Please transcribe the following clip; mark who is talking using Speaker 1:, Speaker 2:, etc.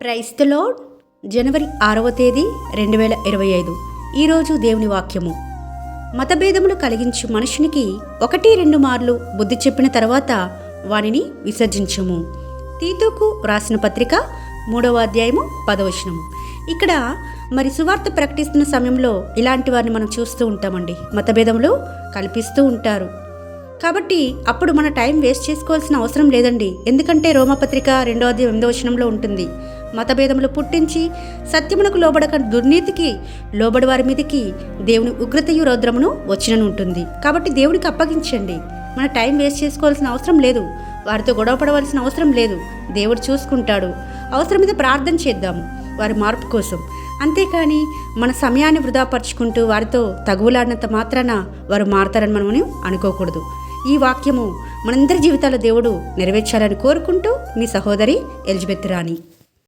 Speaker 1: క్రైస్తలో జనవరి ఆరవ తేదీ రెండు వేల ఇరవై ఐదు. ఈరోజు దేవుని వాక్యము. మతభేదములు కలిగించు మనుషునికి ఒకటి రెండు మార్లు బుద్ధి చెప్పిన తర్వాత వానిని విసర్జించము. తీతుకు రాసిన పత్రిక మూడవ అధ్యాయము పదవచనము ఇక్కడ మరి సువార్త ప్రకటిస్తున్న సమయంలో ఇలాంటి వారిని మనం చూస్తూ ఉంటామండి. మతభేదములు కల్పిస్తూ ఉంటారు. కాబట్టి అప్పుడు మన టైం వేస్ట్ చేసుకోవాల్సిన అవసరం లేదండి. ఎందుకంటే రోమపత్రిక రెండో అధ్యాయం ఎనిమిదో వచనంలో ఉంటుంది. మతభేదములు పుట్టించి సత్యమునకు లోబడక దుర్నీతికి లోబడి వారి మీదకి దేవుని ఉగ్రతయు రౌద్రమును వచ్చిననుంటుంది. కాబట్టి దేవునికి అప్పగించండి. మన టైం వేస్ట్ చేసుకోవాల్సిన అవసరం లేదు. వారితో గొడవ పడవలసిన అవసరం లేదు. దేవుడు చూసుకుంటాడు. అవసరమైతే ప్రార్థన చేద్దాము వారి మార్పు కోసం. అంతేకాని మన సమయాన్ని వృధాపరచుకుంటూ వారితో తగువులాడినంత మాత్రాన వారు మారతారని మనమని అనుకోకూడదు. ఈ వాక్యము మనందరి జీవితాల దేవుడు నెరవేర్చాలని కోరుకుంటూ మీ సహోదరి ఎలిజబెత్ రాణి.